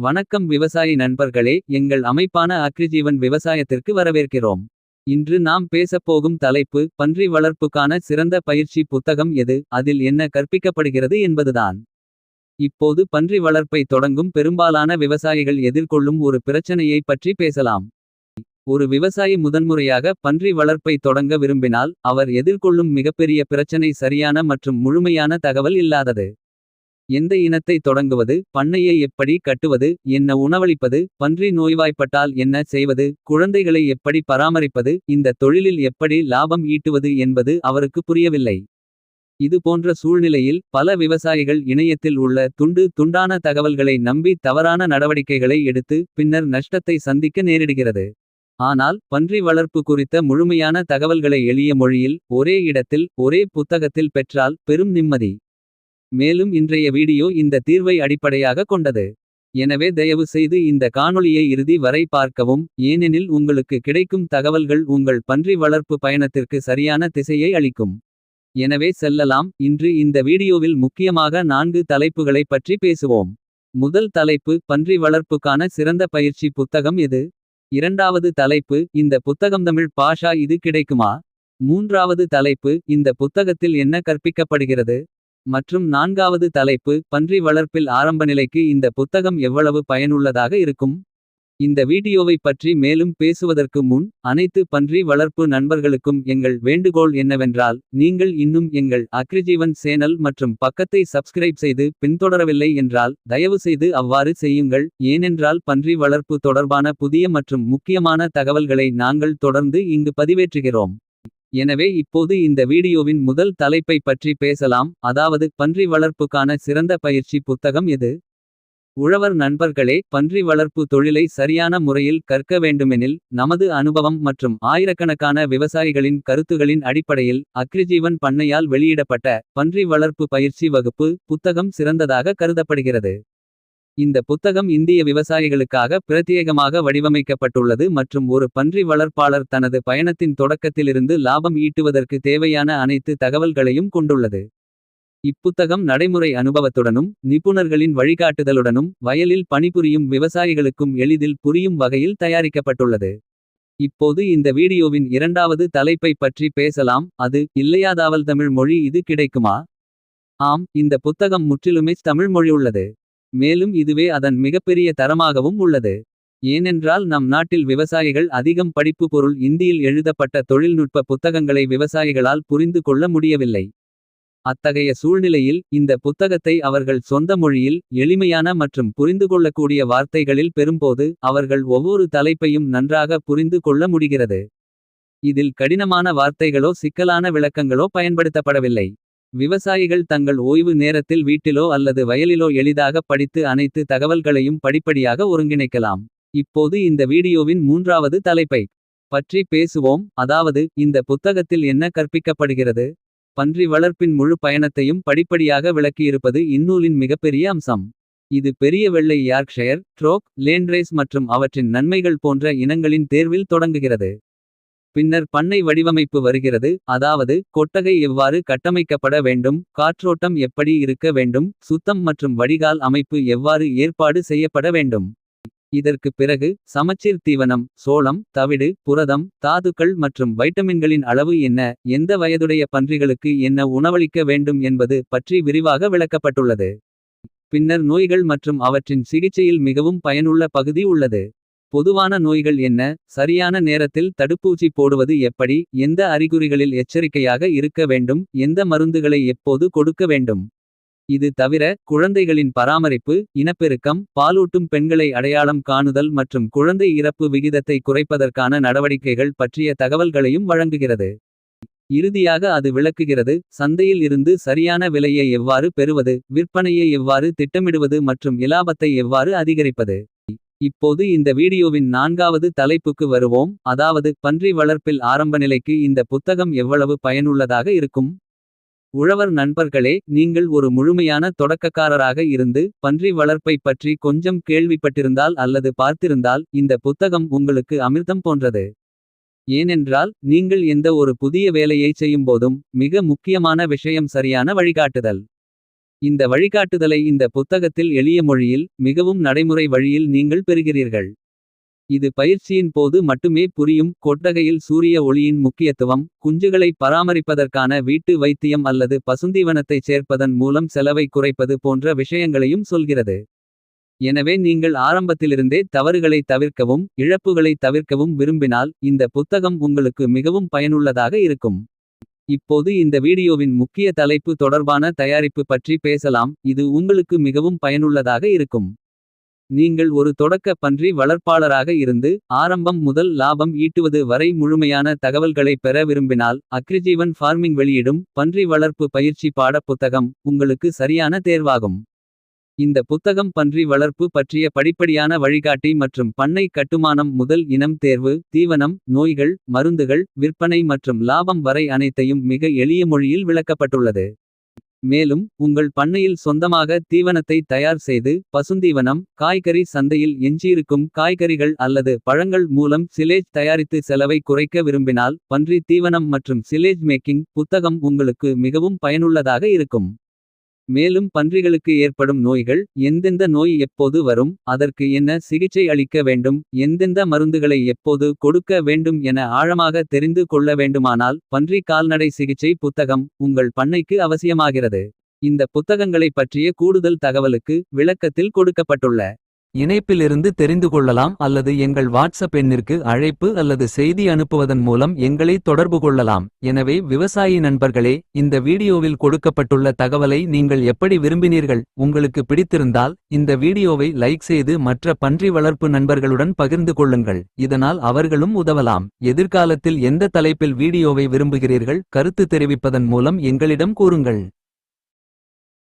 வணக்கம் விவசாயி நண்பர்களே எங்கள் அமைப்பான அக்ரிஜீவன் விவசாயத்திற்கு வரவேற்கிறோம். இன்று நாம் பேசப்போகும் தலைப்பு பன்றி வளர்ப்புக்கான சிறந்த பயிற்சி புத்தகம் எது. அதில் என்ன கற்பிக்கப்படுகிறது என்பதுதான். இப்போது பன்றி வளர்ப்பை தொடங்கும் பெரும்பாலான விவசாயிகள் எதிர்கொள்ளும் ஒரு பிரச்சனையை பற்றி பேசலாம். ஒரு விவசாயி முதன்முறையாக பன்றி வளர்ப்பை தொடங்க விரும்பினால். அவர் எதிர்கொள்ளும் மிகப்பெரிய பிரச்சனை சரியான மற்றும் முழுமையான தகவல் இல்லாதது. எந்த இனத்தை தொடங்குவது பண்ணையை எப்படி கட்டுவது. என்ன உணவளிப்பது பன்றி நோய்வாய்ப்பட்டால் என்ன செய்வது. குழந்தைகளை எப்படி பராமரிப்பது இந்த தொழிலில் எப்படி லாபம் ஈட்டுவது என்பது அவருக்கு புரியவில்லை. இது போன்ற சூழ்நிலையில் பல விவசாயிகள் இணையத்தில் உள்ள துண்டு துண்டான தகவல்களை நம்பி தவறான நடவடிக்கைகளை எடுத்து. பின்னர் நஷ்டத்தை சந்திக்க நேரிடுகிறது. ஆனால் பன்றி வளர்ப்பு குறித்த முழுமையான தகவல்களை எளிய மொழியில். ஒரே இடத்தில் ஒரே புத்தகத்தில் பெற்றால் பெரும் நிம்மதி. மேலும் இன்றைய வீடியோ இந்த தீர்வை அடிப்படையாக கொண்டது. எனவே தயவு செய்து இந்த காணொளியை இறுதி வரை பார்க்கவும். ஏனெனில் உங்களுக்கு கிடைக்கும் தகவல்கள் உங்கள் பன்றி வளர்ப்பு பயணத்திற்கு சரியான திசையை அளிக்கும். எனவே செல்லலாம் இன்று இந்த வீடியோவில் முக்கியமாக நான்கு தலைப்புகளை பற்றி பேசுவோம். முதல் தலைப்பு பன்றி வளர்ப்புக்கான சிறந்த பயிற்சி புத்தகம் எது. இரண்டாவது தலைப்பு இந்த புத்தகம் தமிழ் பாஷா இது கிடைக்குமா. மூன்றாவது தலைப்பு இந்த புத்தகத்தில் என்ன கற்பிக்கப்படுகிறது. மற்றும் நான்காவது தலைப்பு பன்றி வளர்ப்பில் ஆரம்பநிலைக்கு இந்த புத்தகம் எவ்வளவு பயனுள்ளதாக இருக்கும். இந்த வீடியோவை பற்றி மேலும் பேசுவதற்கு முன். அனைத்து பன்றி வளர்ப்பு நண்பர்களுக்கும் எங்கள் வேண்டுகோள் என்னவென்றால். நீங்கள் இன்னும் எங்கள் அக்ரிஜீவன் சேனல் மற்றும் பக்கத்தை சப்ஸ்கிரைப் செய்து. பின்தொடரவில்லை என்றால் தயவு செய்து அவ்வாறு செய்யுங்கள். ஏனென்றால் பன்றி வளர்ப்பு தொடர்பான புதிய மற்றும் முக்கியமான தகவல்களை நாங்கள் தொடர்ந்து இங்கு பதிவேற்றுகிறோம். எனவே இப்போது இந்த வீடியோவின் முதல் தலைப்பை பற்றி பேசலாம். அதாவது பன்றி வளர்ப்புக்கான சிறந்த பயிற்சி புத்தகம் எது. உழவர் நண்பர்களே பன்றி வளர்ப்பு தொழிலை சரியான முறையில் கற்க வேண்டுமெனில். நமது அனுபவம் மற்றும் ஆயிரக்கணக்கான விவசாயிகளின் கருத்துகளின் அடிப்படையில். அக்ரிஜீவன் பண்ணையால் வெளியிடப்பட்ட பன்றி வளர்ப்பு பயிற்சி வகுப்பு. புத்தகம் சிறந்ததாக கருதப்படுகிறது. இந்த புத்தகம் இந்திய விவசாயிகளுக்காக பிரத்யேகமாக வடிவமைக்கப்பட்டுள்ளது. மற்றும் ஒரு பன்றி வளர்ப்பாளர் தனது பயணத்தின் தொடக்கத்திலிருந்து. லாபம் ஈட்டுவதற்கு தேவையான அனைத்து தகவல்களையும் கொண்டுள்ளது. இப்புத்தகம் நடைமுறை அனுபவத்துடனும். நிபுணர்களின் வழிகாட்டுதலுடனும் வயலில் பணிபுரியும் விவசாயிகளுக்கும். எளிதில் புரியும் வகையில் தயாரிக்கப்பட்டுள்ளது. இப்போது இந்த வீடியோவின் இரண்டாவது தலைப்பை பற்றி பேசலாம். அது இல்லையாதாவல் தமிழ் மொழி இது கிடைக்குமா. ஆம் இந்த புத்தகம் முற்றிலுமே தமிழ் மொழி உள்ளது. மேலும் இதுவே அதன் மிகப்பெரிய தரமாகவும் உள்ளது. ஏனென்றால் நம் நாட்டில் விவசாயிகள் அதிகம் படிப்பு பொருள் இந்தியில் எழுதப்பட்ட தொழில்நுட்ப புத்தகங்களை விவசாயிகளால் புரிந்து கொள்ள முடியவில்லை. அத்தகைய சூழ்நிலையில் இந்த புத்தகத்தை அவர்கள் சொந்த மொழியில். எளிமையான மற்றும் புரிந்துகொள்ளக்கூடிய வார்த்தைகளில் பெறும்போது. அவர்கள் ஒவ்வொரு தலைப்பையும் நன்றாக புரிந்து கொள்ள முடிகிறது. இதில் கடினமான வார்த்தைகளோ சிக்கலான விளக்கங்களோ பயன்படுத்தப்படவில்லை. விவசாயிகள் தங்கள் ஓய்வு நேரத்தில் வீட்டிலோ அல்லது வயலிலோ எளிதாக படித்து அனைத்து தகவல்களையும் படிப்படியாக ஒருங்கிணைக்கலாம். இப்போது இந்த வீடியோவின் மூன்றாவது தலைப்பை பற்றி பேசுவோம். அதாவது இந்த புத்தகத்தில் என்ன கற்பிக்கப்படுகிறது. பன்றி வளர்ப்பின் முழு பயணத்தையும் படிப்படியாக விளக்கியிருப்பது இந்நூலின் மிகப்பெரிய அம்சம். இது பெரிய வெள்ளை யார்க்ஷயர் ட்ரோக் லேண்ட்ரேஸ் மற்றும் அவற்றின் நன்மைகள் போன்ற இனங்களின் தேர்வில் தொடங்குகிறது. பின்னர் பண்ணை வடிவமைப்பு வருகிறது அதாவது கொட்டகை எவ்வாறு கட்டமைக்கப்பட வேண்டும். காற்றோட்டம் எப்படி இருக்க வேண்டும் சுத்தம் மற்றும் வடிகால் அமைப்பு எவ்வாறு ஏற்பாடு செய்யப்பட வேண்டும். இதற்கு பிறகு சமச்சீர் தீவனம் சோளம் தவிடு புரதம் தாதுக்கள் மற்றும் வைட்டமின்களின் அளவு என்ன. எந்த வயதுடைய பன்றிகளுக்கு என்ன உணவளிக்க வேண்டும் என்பது பற்றி விரிவாக விளக்கப்பட்டுள்ளது. பின்னர் நோய்கள் மற்றும் அவற்றின் சிகிச்சையில் மிகவும் பயனுள்ள பகுதி உள்ளது. பொதுவான நோய்கள் என்ன சரியான நேரத்தில் தடுப்பூசி போடுவது எப்படி. எந்த அறிகுறிகளில் எச்சரிக்கையாக இருக்க வேண்டும் எந்த மருந்துகளை எப்போது கொடுக்க வேண்டும். இது தவிர குழந்தைகளின் பராமரிப்பு இனப்பெருக்கம் பாலூட்டும் பெண்களை அடையாளம் காணுதல் மற்றும் குழந்தை இறப்பு விகிதத்தை குறைப்பதற்கான நடவடிக்கைகள் பற்றிய தகவல்களையும் வழங்குகிறது. இறுதியாக அது விளக்குகிறது சந்தையில் இருந்து சரியான விலையை எவ்வாறு பெறுவது. விற்பனையை எவ்வாறு திட்டமிடுவது மற்றும் இலாபத்தை எவ்வாறு அதிகரிப்பது. இப்போது இந்த வீடியோவின் நான்காவது தலைப்புக்கு வருவோம். அதாவது பன்றி வளர்ப்பில் ஆரம்பநிலைக்கு இந்த புத்தகம் எவ்வளவு பயனுள்ளதாக இருக்கும். உழவர் நண்பர்களே நீங்கள் ஒரு முழுமையான தொடக்கக்காரராக இருந்து. பன்றி வளர்ப்பை பற்றி கொஞ்சம் கேள்விப்பட்டிருந்தால் அல்லது பார்த்திருந்தால். இந்த புத்தகம் உங்களுக்கு அமிர்தம் போன்றது. ஏனென்றால் நீங்கள் எந்த ஒரு புதிய வேலையை செய்யும்போதும். மிக முக்கியமான விஷயம் சரியான வழிகாட்டுதல். இந்த வழிகாட்டுதலை இந்த புத்தகத்தில் எளிய மொழியில் மிகவும் நடைமுறை வழியில் நீங்கள் பெறுகிறீர்கள். இது பயிற்சியின் போது மட்டுமே புரியும் கொட்டகையில் சூரிய ஒளியின் முக்கியத்துவம். குஞ்சுகளை பராமரிப்பதற்கான வீட்டு வைத்தியம் அல்லது பசுந்தீவனத்தை சேர்ப்பதன் மூலம் செலவை குறைப்பது போன்ற விஷயங்களையும் சொல்கிறது. எனவே நீங்கள் ஆரம்பத்திலிருந்தே தவறுகளை தவிர்க்கவும். இழப்புகளை தவிர்க்கவும் விரும்பினால் இந்த புத்தகம் உங்களுக்கு மிகவும் பயனுள்ளதாக இருக்கும். இப்போது இந்த வீடியோவின் முக்கிய தலைப்பு தொடர்பான தயாரிப்பு பற்றி பேசலாம். இது உங்களுக்கு மிகவும் பயனுள்ளதாக இருக்கும். நீங்கள் ஒரு தொடக்க பன்றி வளர்ப்பாளராக இருந்து. ஆரம்பம் முதல் லாபம் ஈட்டுவது வரை முழுமையான தகவல்களைப் பெற விரும்பினால். அக்ரிஜீவன் ஃபார்மிங் வெளியிடும் பன்றி வளர்ப்பு பயிற்சி பாடப் புத்தகம். உங்களுக்கு சரியான தேர்வாகும். இந்த புத்தகம் பன்றி வளர்ப்பு பற்றிய படிப்படியான வழிகாட்டி மற்றும் பண்ணை கட்டுமானம் முதல் இனம் தேர்வு. தீவனம் நோய்கள் மருந்துகள் விற்பனை மற்றும் லாபம் வரை அனைத்தையும் மிக எளிய மொழியில் விளக்கப்பட்டுள்ளது. மேலும் உங்கள் பண்ணையில் சொந்தமாக தீவனத்தை தயார் செய்து. பசுந்தீவனம் காய்கறி சந்தையில் எஞ்சியிருக்கும் காய்கறிகள் அல்லது பழங்கள் மூலம் சிலேஜ் தயாரித்து செலவை குறைக்க விரும்பினால். பன்றி தீவனம் மற்றும் சிலேஜ் மேக்கிங் புத்தகம் உங்களுக்கு மிகவும் பயனுள்ளதாக இருக்கும். மேலும் பன்றிகளுக்கு ஏற்படும் நோய்கள் எந்தெந்த நோய் எப்போது வரும். அதற்கு என்ன சிகிச்சை அளிக்க வேண்டும் எந்தெந்த மருந்துகளை எப்போது கொடுக்க வேண்டும் என ஆழமாக தெரிந்து கொள்ள வேண்டுமானால். பன்றி கால்நடை சிகிச்சை புத்தகம் உங்கள் பண்ணைக்கு அவசியமாகிறது. இந்த புத்தகங்களைப் பற்றிய கூடுதல் தகவலுக்கு விளக்கத்தில் கொடுக்கப்பட்டுள்ள. இணைப்பிலிருந்து தெரிந்து கொள்ளலாம் அல்லது எங்கள் வாட்ஸ்அப் எண்ணிற்கு அழைப்பு அல்லது செய்தி அனுப்புவதன் மூலம் எங்களை தொடர்பு கொள்ளலாம். எனவே விவசாயி நண்பர்களே இந்த வீடியோவில் கொடுக்கப்பட்டுள்ள தகவலை நீங்கள் எப்படி விரும்பினீர்கள். உங்களுக்கு பிடித்திருந்தால் இந்த வீடியோவை லைக் செய்து மற்ற பன்றி வளர்ப்பு நண்பர்களுடன் பகிர்ந்து கொள்ளுங்கள். இதனால் அவர்களும் உதவலாம். எதிர்காலத்தில் எந்த தலைப்பில் வீடியோவை விரும்புகிறீர்கள். கருத்து தெரிவிப்பதன் மூலம் எங்களிடம் கூறுங்கள்.